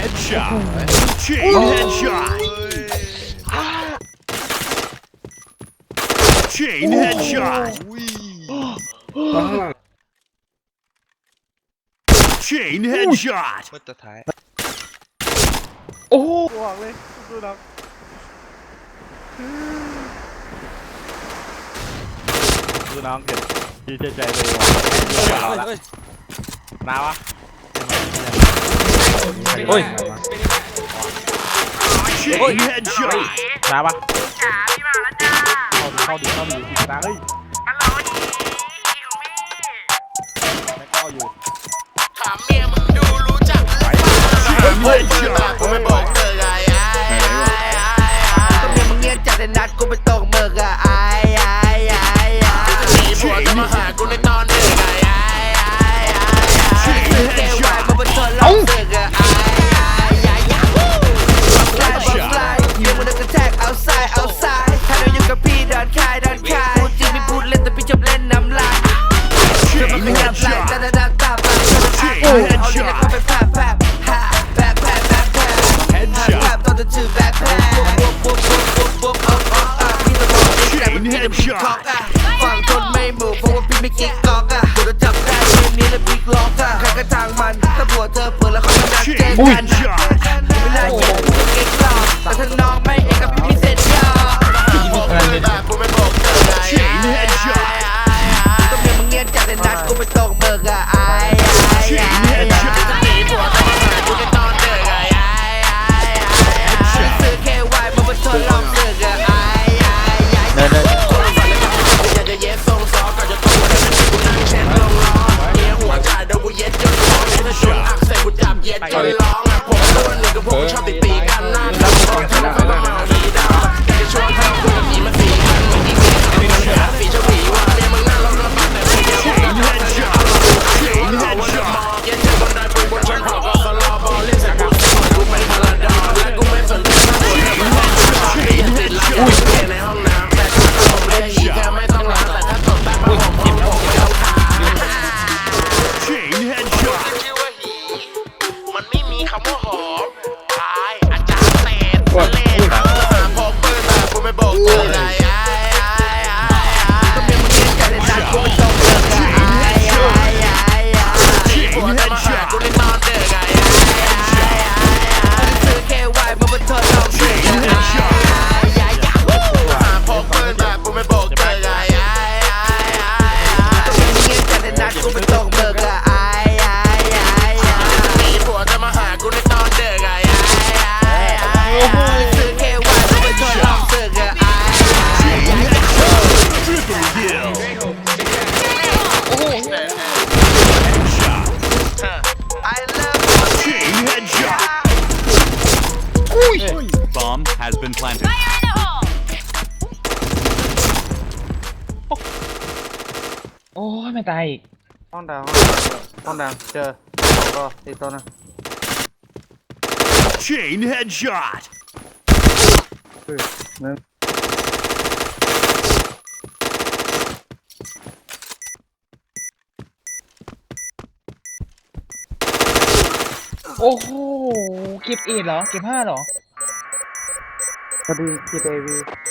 headshot chain headshot chain headshot chain headshot เมื่อตะท้ายโอ้โหบอกเลยดูนะ ดูน้องเก็บดีใจใจไปหมดเอาะมาวะ โอ้ย โอ้ยตาปะเข้าดีเข้าดีเข้าดีตาเฮ้ยไม่เข้าอยู่ถามเมียมึงดูรู้จักหรือเปล่าเฮ้ยเชื่อผมไม่บอกเธอไงไอ้ไอ้ไอ้ไอ้ต้องเมียมึงเงียบจัดเลยนัดกูไปตก นะพี่คอกอะฟังทนไม่หมู่เพราะว่าพี่ไม่กิ๊กกอกอะเดี๋จับได้เกมนี้นะพี่ล็อกอะใครก็ทางมันถ้าผัวเธอเปิดแล้วเขาจะนัดเจอกันเวลาเย็ก๊กลอกแต่ถ้านองไม่เองกับพี่พิเศษยากไม่บอกเธอไงก็เมียมึเงียบจัดนัดกูไปตกเบิอะไอ้ has been planted. Fire in the hole! โอ้ยไม่ตายอีกห้องดาวห้องดาวเจอก็อีกตัวนึง Chain headshot. อหนึงโอ้โหเก็บเอ็ดเหรอเก็บห้าเหรอ WT baby.